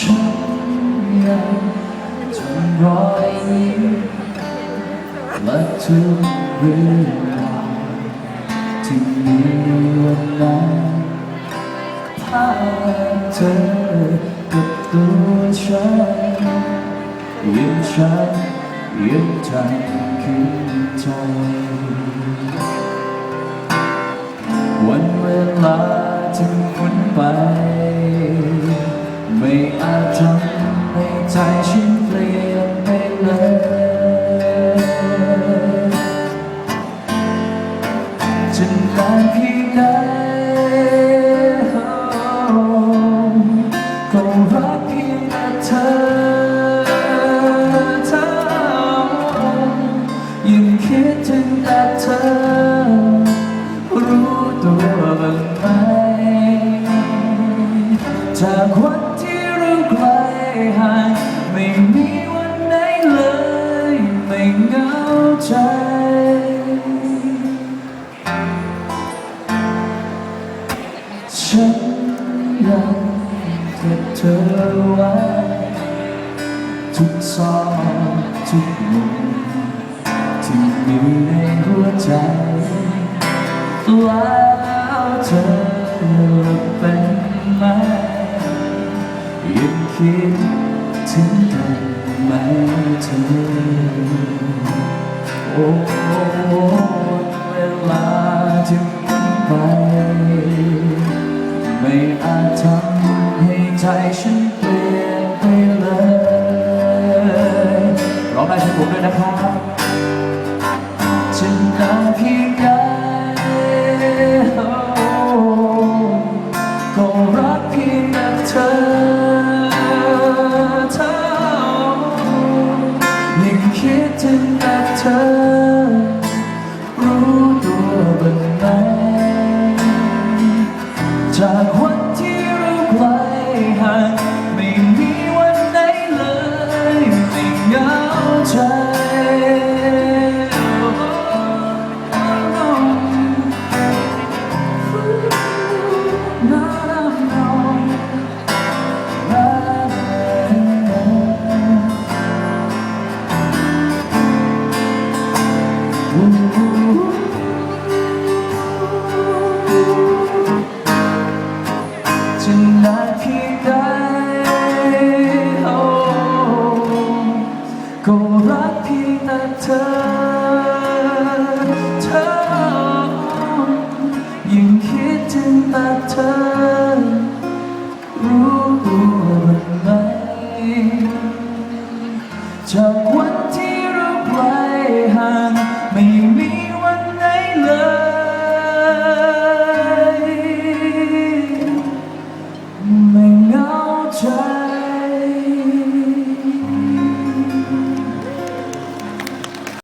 ฉันยังจำรอยยิ้มและทุกเรื่องราวที่มีวันนั้นพาเธอกับตัวฉันยิ้มฉันยังใจคืนใจ วันเวลาจะงหมุนไป ไม่อาจทำ ฉันยังเก็บเธอไว้ทุกซอกทุกมุมที่มีในหัวใจแล้วเธอเป็นไหมยังคิดถึงกันไหมเธอโอ้เวลาที่มันไป ทำให้ใจฉันเปลี่ยนไปเลยร้องได้ช่วยผมด้วยนะครับจะนานเพียงใดก็รักเพียงแต่เธอเท่ายังคิดถึงแต่เธอรู้ตัวบ้างไหมจากวัน